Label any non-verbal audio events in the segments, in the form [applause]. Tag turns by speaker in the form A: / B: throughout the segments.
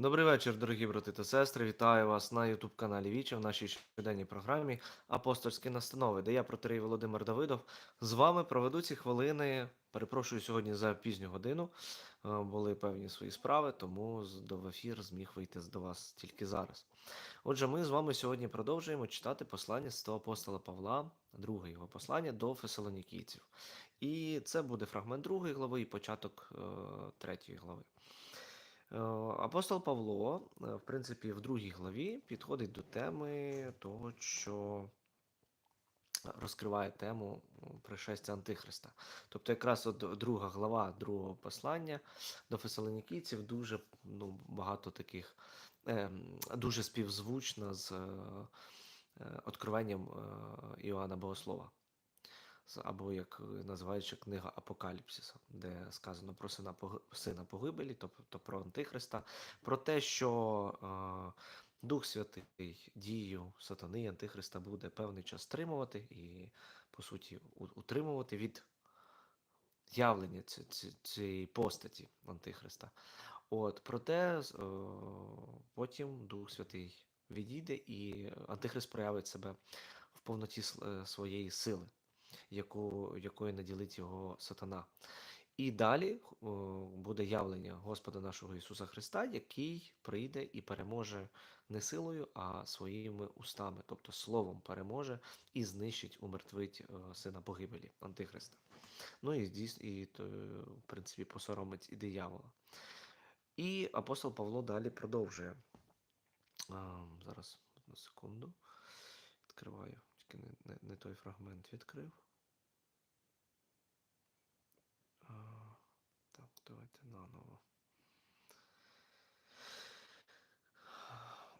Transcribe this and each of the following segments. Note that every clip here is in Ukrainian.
A: Добрий вечір, дорогі брати та сестри. Вітаю вас на youtube каналі Віча в нашій щоденній програмі Апостольські настанови, де я, протерей Володимир Давидов, з вами проведу ці хвилини. Перепрошую сьогодні за пізню годину. Е, Були певні свої справи, тому в ефір зміг вийти до вас тільки зараз. Отже, ми з вами сьогодні продовжуємо читати послання святого апостола Павла, друге його послання до фесалонікійців. І це буде фрагмент другої глави і початок е, третьої глави. Е, Апостол Павло, е, в принципі, в другій главі підходить до теми того, що розкриває тему пришестя Антихриста. Тобто, якраз от друга глава другого послання до фесалонікійців дуже ну, багато таких ем, дуже співзвучна з е, е, откровенням е, Іоанна Богослова. Або як е, називають ще книга Апокаліпсиса, де сказано про сина, сина погибелі, тобто про Антихриста, про те, що е, Дух Святий дію сатани Антихриста буде певний час стримувати і, по суті, утримувати від явлення ці- ці- цієї постаті Антихриста. От, проте е, потім Дух Святий відійде, і Антихрист проявить себе в повноті е, своєї сили яку, якою наділить його сатана. І далі о, буде явлення Господа нашого Ісуса Христа, який прийде і переможе не силою, а своїми устами, тобто словом переможе і знищить, умертвить е, сина погибелі Антихриста. Ну і дійсно, і то, в принципі, посоромить і диявола. І апостол Павло далі продовжує. А, зараз одну секунду. Відкриваю, тільки не, не, не той фрагмент відкрив. А, Так, давайте наново.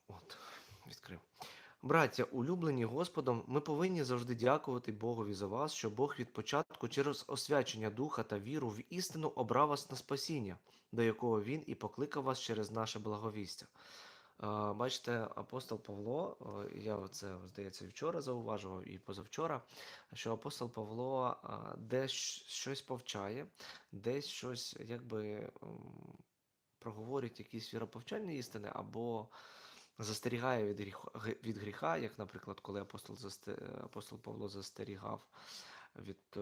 A: От, відкрив. Браття, улюблені Господом, ми повинні завжди дякувати Богові за вас, що Бог від початку через освячення духа та віру в істину обрав вас на спасіння, до якого Він і покликав вас через наше благовістя. Е, Бачите, апостол Павло, е, я це, здається, вчора зауважував і позавчора, що апостол Павло е, десь щось повчає, десь щось якби проговорить якісь віроповчальні істини або застерігає від гріха, від гріха, як, наприклад, коли апостол, апостол Павло застерігав від е,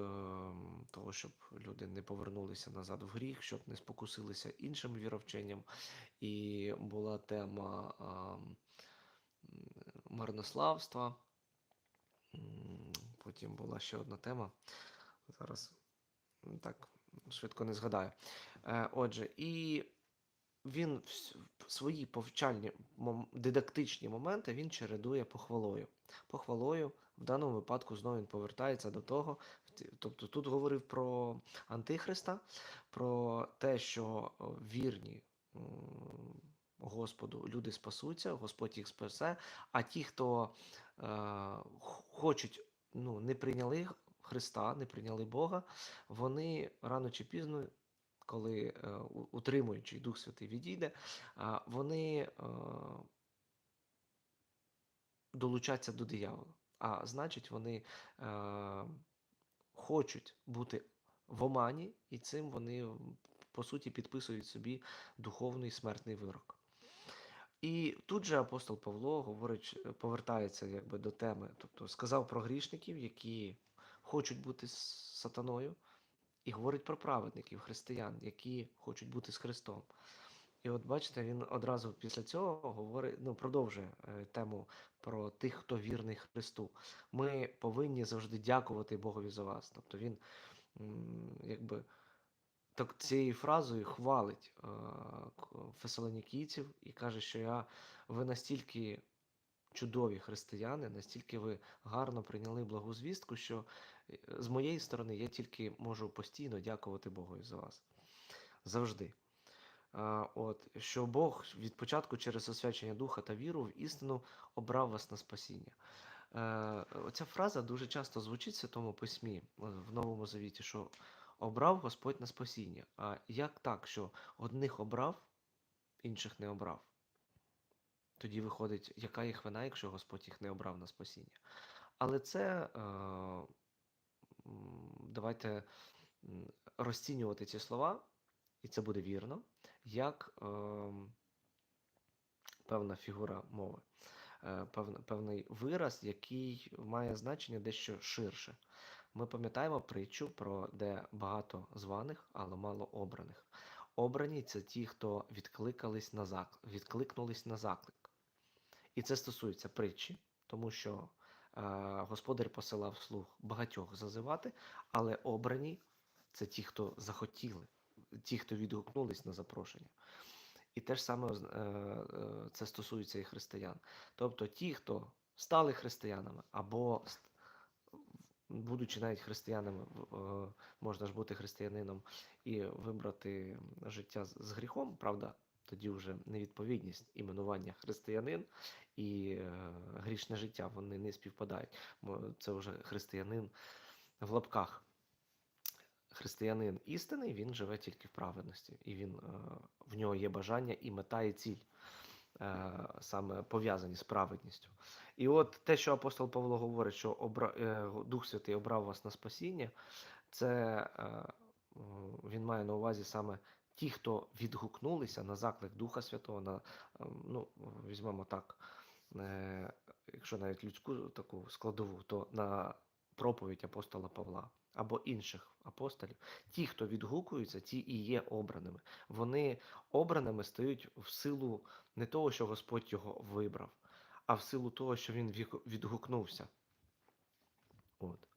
A: того, щоб люди не повернулися назад в гріх, щоб не спокусилися іншим віровченням. І була тема а, марнославства. Потім була ще одна тема. Зараз так швидко не згадаю. Е, Отже, і він свої повчальні дидактичні моменти він чередує похвалою. Похвалою в даному випадку знову він повертається до того. Тобто тут говорив про Антихриста, про те, що вірні Господу люди спасуться, Господь їх спасе, а ті, хто е, хочуть, ну, не прийняли Христа, не прийняли Бога, вони рано чи пізно коли е, утримуючий Дух Святий відійде, вони е, долучаться до диявола. А значить, вони е, хочуть бути в омані, і цим вони по суті підписують собі духовний смертний вирок. І тут же апостол Павло говорить, повертається якби до теми, тобто сказав про грішників, які хочуть бути сатаною, і говорить про праведників, християн, які хочуть бути з Христом. І от бачите, він одразу після цього говорить, ну, продовжує е, тему про тих, хто вірний Христу. Ми повинні завжди дякувати Богові за вас. Тобто він якби так цією фразою хвалить е, фесалонікійців і каже, що я ви настільки чудові християни, настільки ви гарно прийняли благу звістку, що е, з моєї сторони я тільки можу постійно дякувати Богу за вас. Завжди. От, що Бог від початку через освячення духа та віру в істину обрав вас на спасіння. Е, Оця фраза дуже часто звучить в Святому Письмі е, в Новому Завіті, що обрав Господь на спасіння. А як так, що одних обрав, інших не обрав? Тоді виходить, яка їх вина, якщо Господь їх не обрав на спасіння. Але це е, давайте розцінювати ці слова, і це буде вірно, як ем, певна фігура мови, е, певний вираз, який має значення дещо ширше. Ми пам'ятаємо притчу про де багато званих, але мало обраних. Обрані це ті, хто відкликались на зак... відкликнулись на заклик. І це стосується притчі, тому що е, господар посилав слуг багатьох зазивати, але обрані це ті, хто захотіли, ті, хто відгукнулись на запрошення. І те ж саме е, е, це стосується і християн. Тобто ті, хто стали християнами, або будучи навіть християнами, е, можна ж бути християнином і вибрати життя з з гріхом, правда, тоді вже невідповідність іменування християнин і е, грішне життя вони не співпадають. Мо- Це вже християнин в лапках. Християнин істинний, він живе тільки в праведності, і він, е, в нього є бажання і мета, і ціль, е, саме пов'язані з праведністю. І от те, що апостол Павло говорить, що обра... Дух Святий обрав вас на спасіння, це він має на увазі саме ті, хто відгукнулися на заклик Духа Святого, на, ем, ну, візьмемо так, е, якщо навіть людську таку складову, то на проповідь апостола Павла або інших апостолів, ті, хто відгукуються, ті і є обраними. Вони обраними стають в силу не того, що Господь його вибрав, а в силу того, що він відгукнувся. От.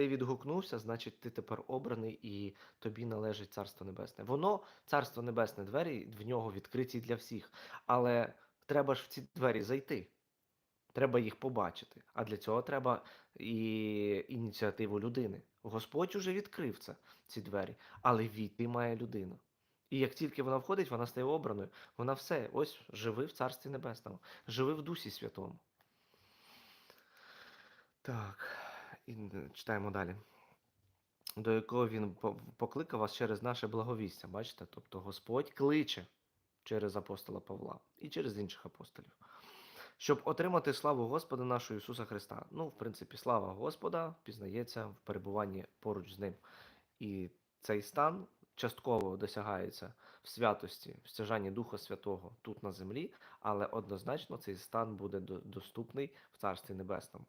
A: Ти відгукнувся, значить, ти тепер обраний і тобі належить Царство Небесне. Воно, Царство Небесне, двері в нього відкриті для всіх. Але треба ж в ці двері зайти. Треба їх побачити. А для цього треба і ініціативу людини. Господь уже відкрив це, ці двері, але війти має людина. І як тільки вона входить, вона стає обраною. Вона все, ось живи в Царстві Небесному, живи в Дусі Святому. Так, і читаємо далі. До якого він покликав вас через наше благовістя. Бачите? Тобто Господь кличе через апостола Павла і через інших апостолів, щоб отримати славу Господа нашого Ісуса Христа. Ну, в принципі, слава Господа пізнається в перебуванні поруч з ним. І цей стан частково досягається в святості, в стяжанні Духа Святого тут на землі, але однозначно цей стан буде доступний в Царстві Небесному.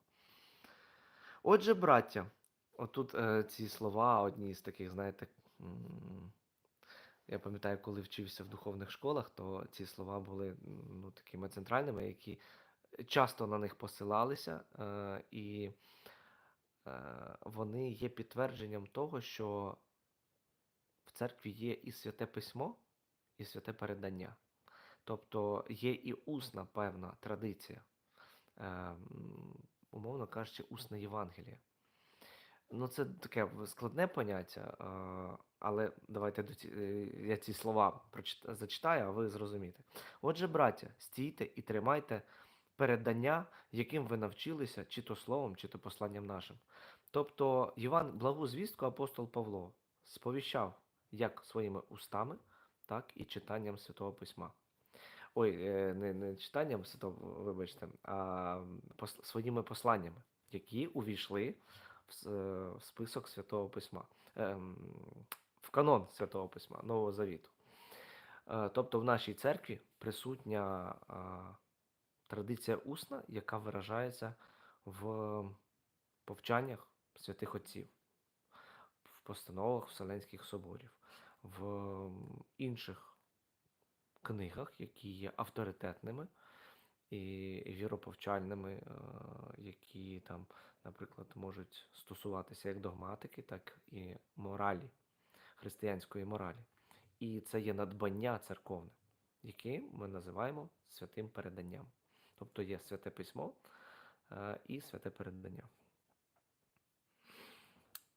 A: Отже, браття, отут е, ці слова, одні з таких, знаєте, я пам'ятаю, коли вчився в духовних школах, то ці слова були ну, такими центральними, які часто на них посилалися, е, і е, вони є підтвердженням того, що в церкві є і святе письмо, і святе передання. Тобто є і усна певна традиція, е, умовно кажучи, усне Євангеліє. Ну, це таке складне поняття, але давайте е, я ці слова зачитаю, а ви зрозумієте. Отже, браття, стійте і тримайте передання, яким ви навчилися, чи то словом, чи то посланням нашим. Тобто, Іван, благу звістку апостол Павло сповіщав як своїми устами, так і читанням Святого Письма. Ой, е, не, не читанням вибачте, а пос- своїми посланнями, які увійшли в, е, в список Святого Письма, ем, в канон Святого Письма, Нового Завіту. Е, Тобто в нашій церкві присутня традиція усна, яка виражається в повчаннях святих отців, в постановах Вселенських соборів, в інших книгах, які є авторитетними і віроповчальними, е, які там, наприклад, можуть стосуватися як догматики, так і моралі, християнської моралі. І це є надбання церковне, яке ми називаємо святим переданням. Тобто є святе письмо е, і святе передання.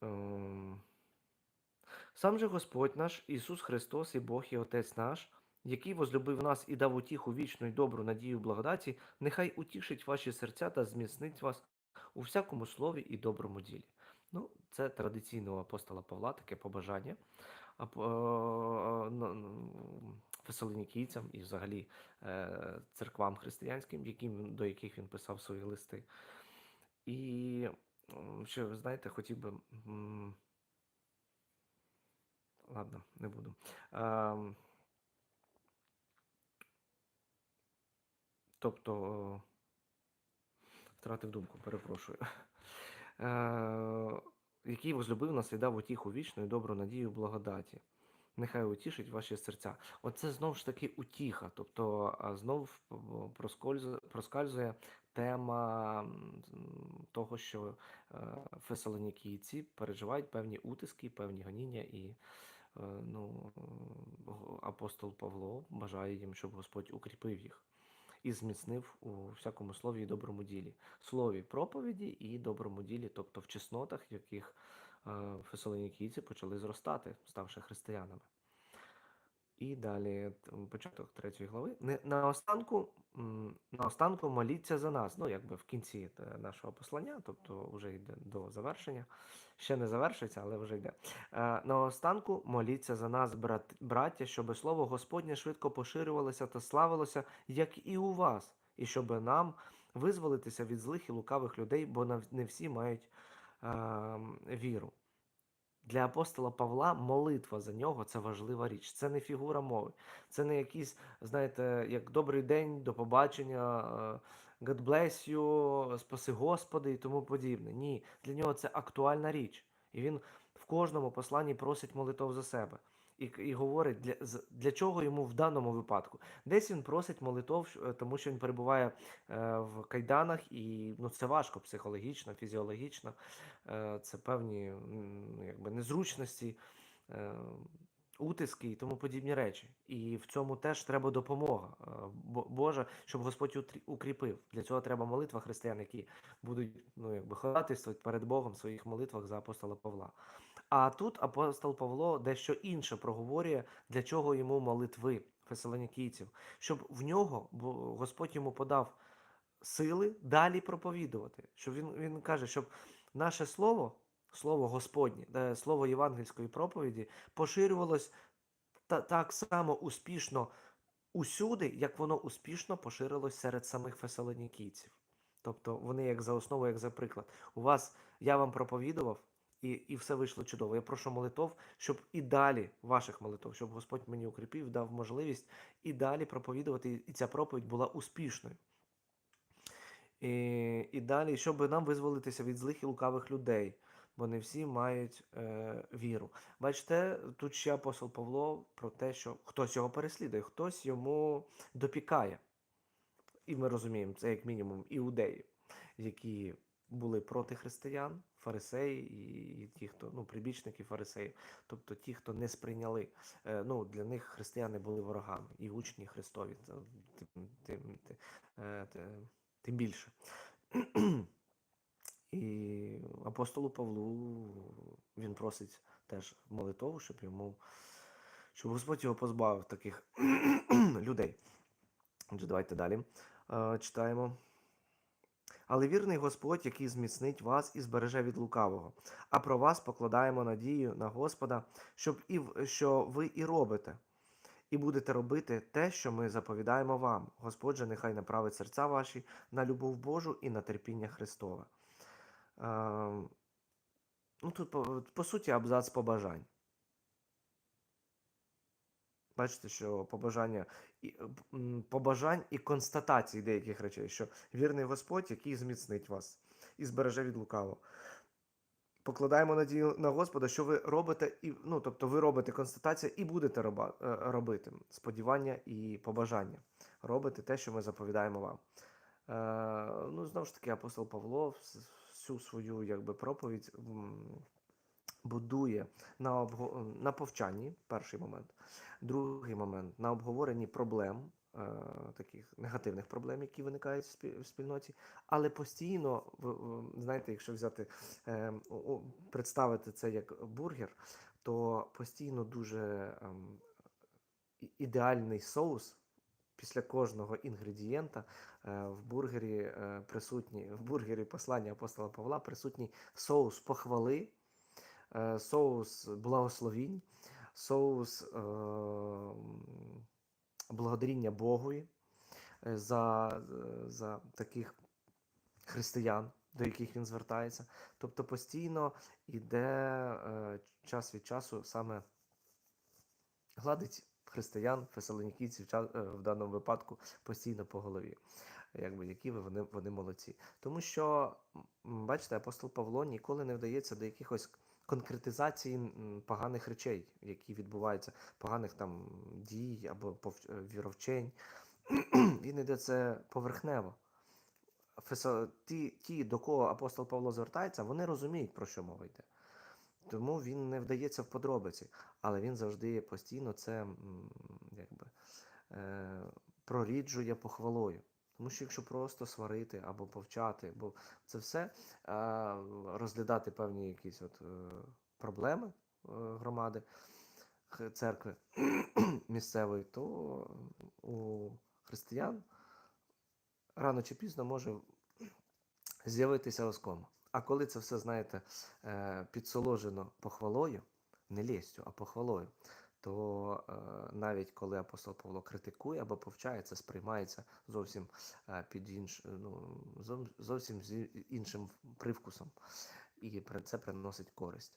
A: Ем, Сам же Господь наш, Ісус Христос і Бог і Отець наш, який возлюбив нас і дав утіху вічну й добру надію благодаті, нехай утішить ваші серця та зміцнить вас у всякому слові і доброму ділі. Ну, це традиційно у апостола Павла таке побажання е, фесалонікійцям і взагалі е, церквам християнським, яким, до яких він писав свої листи. І ще, знаєте, хотів би. Ладно, не буду. Тобто, втратив думку, перепрошую. Е, який возлюбив нас і дав утіху вічну і добру надію благодаті. Нехай утішить ваші серця. Оце знову ж таки утіха. Тобто знов проскальзує тема того, що е, фесалонікійці переживають певні утиски, певні гоніння, і е, ну, апостол Павло бажає їм, щоб Господь укріпив їх і зміцнив у всякому слові і доброму ділі. Слові проповіді і доброму ділі, тобто в чеснотах, в яких е, фесалонікійці почали зростати, ставши християнами. І далі початок третьої глави. Не на останку, на останку моліться за нас. Ну, якби в кінці е, нашого послання, тобто вже йде до завершення. Ще не завершується, але вже йде. Е, На останку моліться за нас, брат, браття, щоб слово Господнє швидко поширювалося та славилося, як і у вас, і щоб нам визволитися від злих і лукавих людей, бо не всі мають е, віру. Для апостола Павла молитва за нього це важлива річ. Це не фігура мови. Це не якийсь, знаєте, як добрий день, до побачення, е, God bless you, спаси Господи і тому подібне. Ні, для нього це актуальна річ. І він в кожному посланні просить молитов за себе. І, і говорить, для, для чого йому в даному випадку. Десь він просить молитов, е, тому що він перебуває е, в кайданах, і ну, це важко психологічно, фізіологічно. Е, це певні якби, незручності, е, утиски і тому подібні речі. І в цьому теж треба допомога е, Божа, щоб Господь укріпив. Для цього треба молитва християн, які будуть ну, якби, ходатайствувати перед Богом в своїх молитвах за апостола Павла. А тут апостол Павло дещо інше проговорює, для чого йому молитви фесалонікійців, щоб в нього бо Господь йому подав сили далі проповідувати. Щоб він, він каже, щоб наше слово, слово Господнє, е, слово євангельської проповіді поширювалось та, так само успішно усюди, як воно успішно поширилось серед самих фесалонікійців. Тобто вони як за основу, як за приклад. У вас я вам проповідував, і, і все вийшло чудово. Я прошу молитов, щоб і далі ваших молитов, щоб Господь мені укріпив, дав можливість і далі проповідувати, і ця проповідь була успішною. І, і далі, щоб нам визволитися від злих і лукавих людей, бо не всі мають е, віру. Бачите, тут ще апостол Павло про те, що хтось його переслідує, хтось йому допікає. І ми розуміємо, це як мінімум іудеї, які були проти християн, фарисеї і, і ті, хто ну, прибічники фарисеїв, тобто ті, хто не сприйняли. Е, ну, для них християни були ворогами і учні Христові. Тим, тим, тим, е, тим більше. І апостолу Павлу він просить теж молитву, щоб йому, щоб Господь його позбавив таких [clears throat] людей. Отже, давайте далі е, читаємо. Але вірний Господь, який зміцнить вас і збереже від лукавого. А про вас покладаємо надію на Господа, щоб і що ви і робите, і будете робити те, що ми заповідаємо вам. Господь же нехай направить серця ваші на любов Божу і на терпіння Христове. Е, ну, тут, по суті, абзац побажань. Бачите, що побажання і е, побажань і констатацій деяких речей, що вірний Господь, який зміцнить вас і збереже від лукавого. Покладаємо надію на Господа, що ви робите, і ну тобто ви робите констатацію і будете роба, е, робити сподівання і побажання. Робите те, що ми заповідаємо вам. Е, ну, знову ж таки, апостол Павло всю свою якби, проповідь будує на, обго... на повчанні, перший момент. Другий момент на обговоренні проблем, е, таких негативних проблем, які виникають в спільноті, але постійно, знаєте, якщо взяти, е, представити це як бургер, то постійно дуже ем, ідеальний соус. Після кожного інгредієнта е, в бургері присутні в бургері послання апостола Павла присутній соус похвали, соус благословінь, соус е, благодаріння Богові е, за, е, за таких християн, до яких він звертається. Тобто постійно йде е, час від часу саме гладить християн, фесалонікійців е, в даному випадку постійно по голові. Якби які вони, вони молодці. Тому що, бачите, апостол Павло ніколи не вдається до якихось конкретизації поганих речей, які відбуваються, поганих там дій або е, віровчень. [clears throat] Він іде це поверхнево. Ті, ті, до кого апостол Павло звертається, вони розуміють, про що мова йде. Тому він не вдається в подробиці, але він завжди постійно це якби, е, проріджує похвалою. Тому що якщо просто сварити або повчати, бо це все е, розглядати певні якісь от, е, проблеми е, громади, церкви [clears throat] місцевої, то у християн рано чи пізно може з'явитися оскома. А коли це все, знаєте, підсоложено похвалою, не лістю, а похвалою, то е, навіть коли апостол Павло критикує або повчає, це сприймається зовсім е, під інш, ну, зов- зовсім з іншим привкусом, і це приносить користь.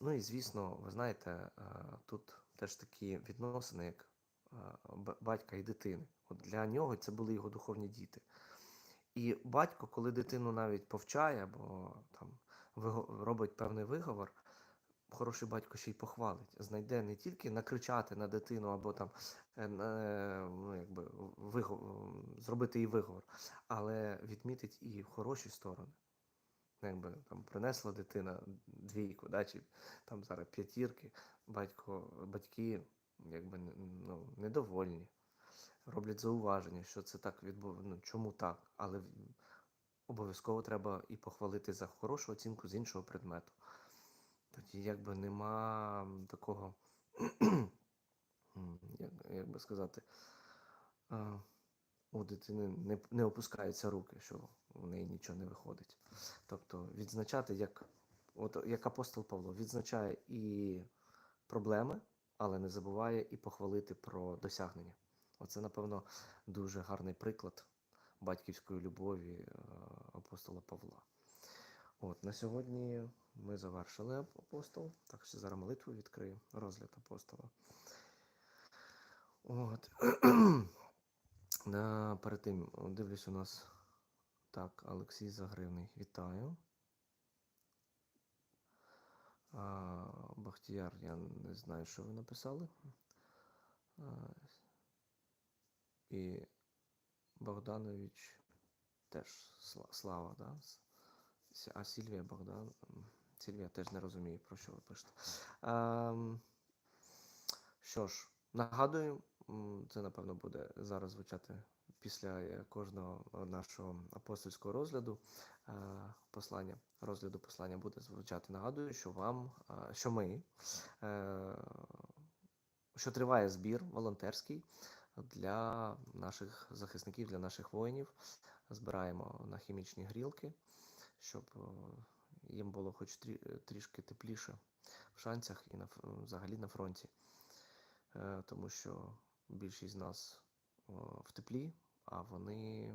A: Ну і звісно, ви знаєте, е, тут теж такі відносини, як е, батька і дитини. От для нього це були його духовні діти. І батько, коли дитину навіть повчає або там робить певний виговор, хороший батько ще й похвалить, знайде не тільки накричати на дитину або там е, ну, якби, виго- зробити їй виговор, але відмітить і хороші сторони. Ну, Якби там принесла дитина двійку, да, чи там зараз п'ятірки, батько, батьки якби ну, недовольні роблять зауваження, що це так відбув... ну, чому так, але обов'язково треба і похвалити за хорошу оцінку з іншого предмету. Тоді якби нема такого, як, як би сказати, у дитини не, не опускаються руки, що в неї нічого не виходить. Тобто відзначати, як, от, як апостол Павло, відзначає і проблеми, але не забуває і похвалити про досягнення. Оце, напевно, дуже гарний приклад батьківської любові е, апостола Павла. От, на сьогодні ми завершили апостол. Так що зараз молитву відкрию, розгляд апостола. От. [clears throat] Да, перед тим дивлюсь у нас. Так, Олексій Загривний. Вітаю. А, Бахтіяр, я не знаю, що ви написали. А, і Богданович теж Слава, да? А Сільвія Богдан. Сільвія теж не розуміє, про що ви пишете. Ем, що ж, нагадую, це напевно буде зараз звучати після е, кожного нашого апостольського розгляду. е, Послання, розгляду послання буде звучати. Нагадую, що вам, е, що ми, е, що триває збір волонтерський для наших захисників, для наших воїнів. Збираємо на хімічні грілки, щоб е, їм було хоч трі- трішки тепліше в шанцях і на, взагалі на фронті. Е, Тому що більшість з нас о, в теплі, а вони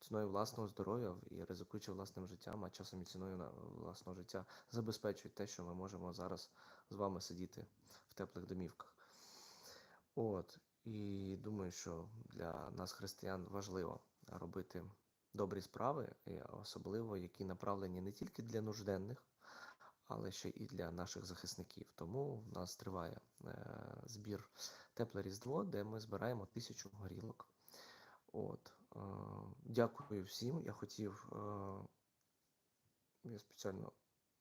A: ціною власного здоров'я і ризикуючи власним життям, а часом і ціною власного життя забезпечують те, що ми можемо зараз з вами сидіти в теплих домівках. От. І думаю, що для нас, християн, важливо робити добрі справи, особливо які направлені не тільки для нужденних, але ще і для наших захисників. Тому в нас триває е, збір Тепле Різдво, де ми збираємо тисячу горілок. От. Е, дякую всім. Я хотів, е, я спеціально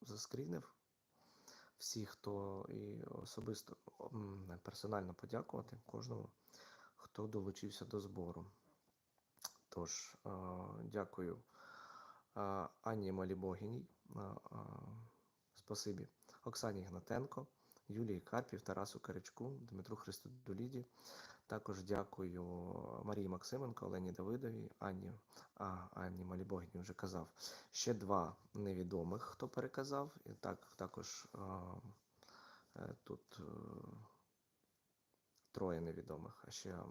A: заскрінив всіх, хто і особисто персонально подякувати кожному, хто долучився до збору. Тож, дякую Анні Малібогіній, спасибі Оксані Гнатенко, Юлії Карпів, Тарасу Каричку, Дмитру Христодоліді. Також дякую Марії Максименко, Олені Давидовій, Анні, а, Анні Малібогіні вже казав. Ще два невідомих, хто переказав. І так, також е, тут е, троє невідомих. А ще е,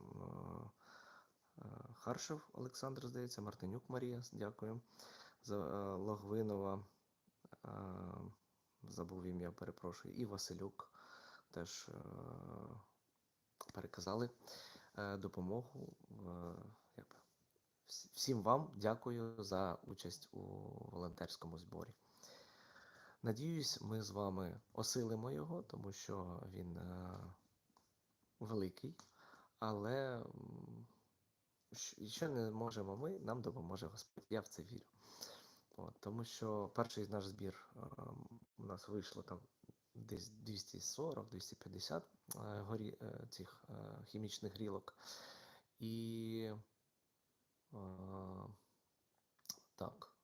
A: Харшев Олександр, здається, Мартинюк Марія, дякую. Е, Логвинова, е, забув ім'я, перепрошую, і Василюк теж е, переказали допомогу. Всім вам дякую за участь у волонтерському зборі. Надіюсь, ми з вами осилимо його, тому що він великий, але що не можемо ми, нам допоможе Господь. Я в це вірю. От, тому що перший наш збір у нас вийшло там десь 240-250 е, горі, е, цих е, хімічних грілок. І так.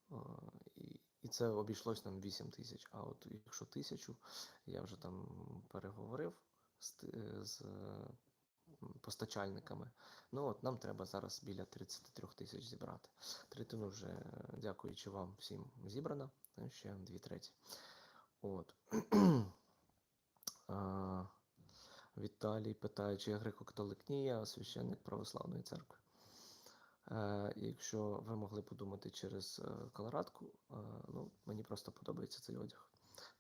A: І, і це обійшлось нам 8 тисяч. А от якщо тисячу, я вже там переговорив з, з постачальниками. Ну от нам треба зараз біля 33 тисяч зібрати. Третину вже, дякуючи вам всім, зібрано. Ще дві треті. От. [clears throat] А, Віталій питає, чи я греко-католик? Ні, я священник православної церкви. Е, якщо ви могли подумати через е, колорадку, е, ну, мені просто подобається цей одяг.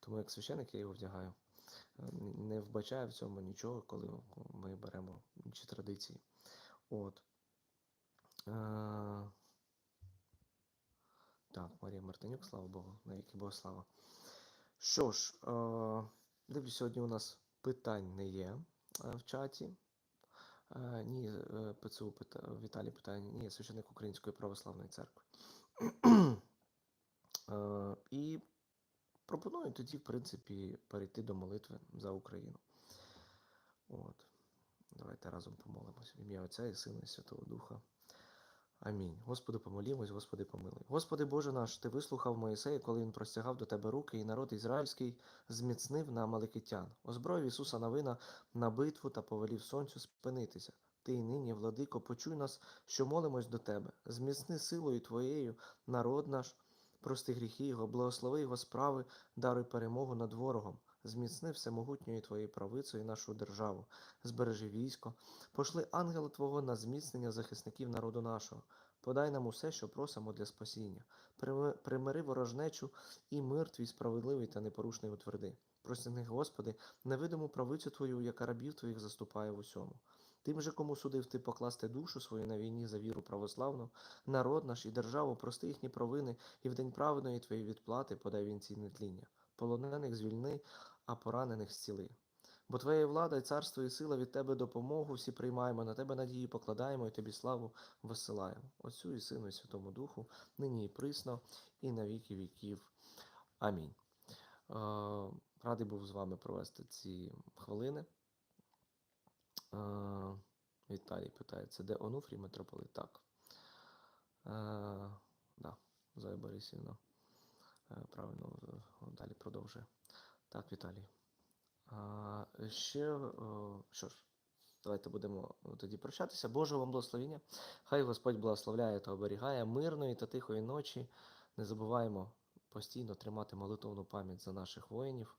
A: Тому як священник я його вдягаю. Не вбачаю в цьому нічого, коли ми беремо інші традиції. От. Е, так, Марія Мартинюк, слава Богу, навіки Бога слава. Що ж, е, дивлюсь, сьогодні у нас питань не є е, в чаті. Е, ні, е, ПЦУ пита, Віталій питає, ні, священник Української православної церкви. [clears throat] Е, і пропоную тоді, в принципі, перейти до молитви за Україну. От. Давайте разом помолимось. В ім'я Отця і Сина і Святого Духа. Амінь. Господи, помолімось, Господи, помилуй. Господи Боже наш, Ти вислухав Моїсея, коли він простягав до Тебе руки, і народ ізраїльський зміцнив на Амаликитян. Озброїв Ісуса Навина на битву та повелів сонцю спинитися. Ти й нині, владико, почуй нас, що молимось до Тебе. Зміцни силою Твоєю народ наш, прости гріхи Його, благослови Його справи, даруй перемогу над ворогом. Зміцни всемогутньою Твоєю правицею нашу державу, збережи військо, пошли ангела Твого на зміцнення захисників народу нашого. Подай нам усе, що просимо для спасіння. Примири ворожнечу і мир твій справедливий та непорушний утверди. Простягни, Господи, невидиму правицю Твою, яка рабів Твоїх заступає в усьому. Тим же, кому судив ти покласти душу свою на війні за віру православну, народ наш і державу, прости їхні провини, і в день праведної Твоєї відплати подай вінці нетління. Полонених звільни, а поранених зціли. Бо Твоя влада і царство і сила від Тебе допомогу всі приймаємо, на Тебе надії покладаємо і Тобі славу висилаємо. Отцю і Сину і Святому Духу, нині і присно, і на віки віків. Амінь. Е, Радий був з вами провести ці хвилини. Е, Віталій питає, це де Онуфрій митрополит? Так. Е, да, Зоя Борисівна. Е, правильно, е, далі продовжує. Так, Віталій. Ще, о, що ж, давайте будемо тоді прощатися. Боже вам благословіння. Хай Господь благословляє та оберігає мирної та тихої ночі. Не забуваємо постійно тримати молитовну пам'ять за наших воїнів.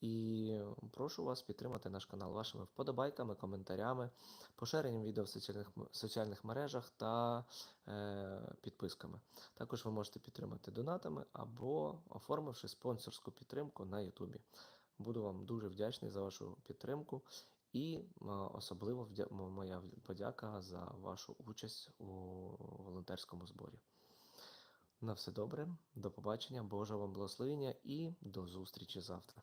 A: І прошу вас підтримати наш канал вашими вподобайками, коментарями, поширенням відео в соціальних, соціальних мережах та е, підписками. Також ви можете підтримати донатами або оформивши спонсорську підтримку на Ютубі. Буду вам дуже вдячний за вашу підтримку і особливо моя подяка за вашу участь у волонтерському зборі. На все добре, до побачення, Божого вам благословення і до зустрічі завтра.